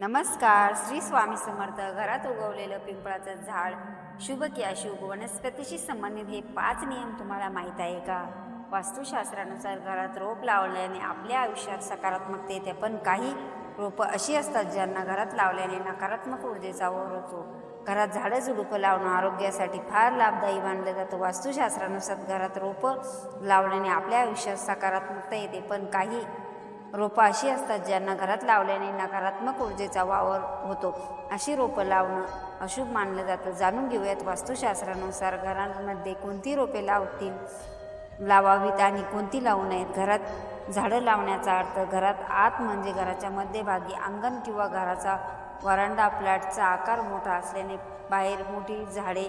नमस्कार श्री स्वामी समर्थ. घरात उगवलेलं पिंपळाचं झाड शुभ की अशुभ? वनस्पतीशी संबंधित हे पाच नियम तुम्हाला माहीत आहे का? वास्तुशास्त्रानुसार घरात रोप लावल्याने आपल्या आयुष्यात सकारात्मकता येते पण काही रोपं अशी असतात ज्यांना घरात लावल्याने नकारात्मक ऊर्जेचा ओर होतो. घरात झाडं झुडुपं लावणं आरोग्यासाठी फार लाभदायी मानलं जातं. वास्तुशास्त्रानुसार घरात रोपं लावल्याने आपल्या आयुष्यात सकारात्मकता येते पण काही रोपं अशी असतात ज्यांना घरात लावल्याने नकारात्मक ऊर्जेचा वावर होतो. अशी रोपं लावणं अशुभ मानलं जातं. जाणून घेऊयात वास्तुशास्त्रानुसार घरांमध्ये कोणती रोपे लावतील लावावीत आणि कोणती लावू नयेत? घरात झाडं लावण्याचा अर्थ घरात आत म्हणजे घराच्या मध्यभागी अंगण किंवा घराचा वरांडा फ्लॅटचा आकार मोठा असल्याने बाहेर मोठी झाडे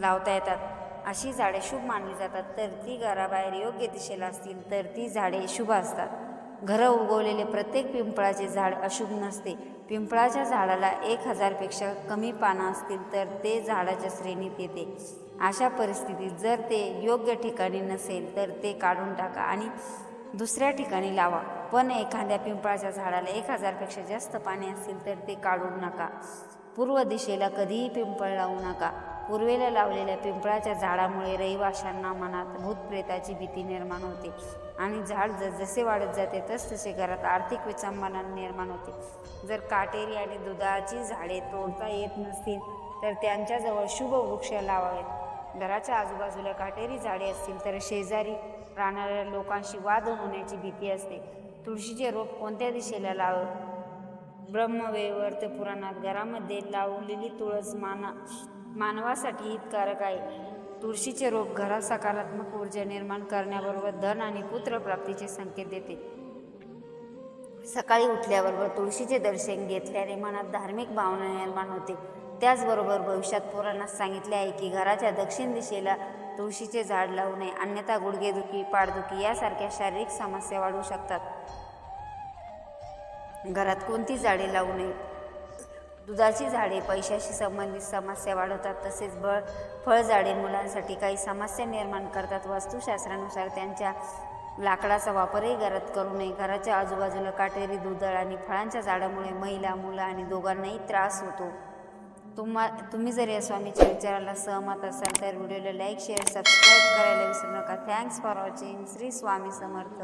लावता येतात. अशी झाडे शुभ मानली जातात. तर ती घराबाहेर योग्य दिशेला असतील तर ती झाडे शुभ असतात. घरं उगवलेले प्रत्येक पिंपळाचे झाड अशुभ नसते. पिंपळाच्या झाडाला एक हजारपेक्षा कमी पानं असतील तर ते झाडाच्या श्रेणीत येते. अशा परिस्थितीत जर ते योग्य ठिकाणी नसेल तर ते काढून टाका आणि दुसऱ्या ठिकाणी लावा. पण एखाद्या पिंपळाच्या झाडाला एक हजारपेक्षा जास्त पाणी असतील तर ते काढून नका. पूर्व दिशेला कधीही पिंपळ लावू नका. पूर्वेला लावलेल्या पिंपळाच्या झाडामुळे रहिवाशांना मनात भूतप्रेताची भीती निर्माण होते. आणि झाड जसे वाढत जाते तसतसे घरात आर्थिक विचंबना निर्माण होते. जर काटेरी आणि दुधाची झाडे तोडता येत नसतील तर त्यांच्याजवळ शुभ वृक्ष लावावेत. घराच्या आजूबाजूला काटेरी झाडे असतील तर शेजारी राहणाऱ्या लोकांशी वाद होण्याची भीती असते. तुळशीचे रोप कोणत्या दिशेला लाव ब्रह्मवैवर्त पुराणात घरामध्ये लावलेली तुळस माना मानवासाठी हितकारक आहे. तुळशीचे रोप घरात सकारात्मक ऊर्जा निर्माण करण्याबरोबर धन आणि पुत्र प्राप्तीचे संकेत देते. सकाळी उठल्याबरोबर तुळशीचे दर्शन घेतल्याने मनात धार्मिक भावना निर्माण होते. त्याचबरोबर भविष्यात पुराणात सांगितले आहे की घराच्या दक्षिण दिशेला तुळशीचे झाड लावू नये अन्यथा गुडघेदुखी पाठदुखी यासारख्या शारीरिक समस्या वाढू शकतात. घरात कोणती झाडे लावू नये? दुधाची झाडे पैशाशी संबंधित समस्या वाढवतात तसेच बळ फळझाडे मुलांसाठी काही समस्या निर्माण करतात. वास्तुशास्त्रानुसार त्यांच्या लाकडाचा वापरही घरात करू नये. घराच्या आजूबाजूला काटेरी दुधळ आणि फळांच्या झाडामुळे महिला मुलं आणि दोघांनाही त्रास होतो. तुम्हा तुम्ही जर या स्वामीच्या विचाराला सहमत असाल तर व्हिडिओला लाईक शेअर सबस्क्राईब करायला विसरू नका. Thanks for watching. Shri Swami Samarth.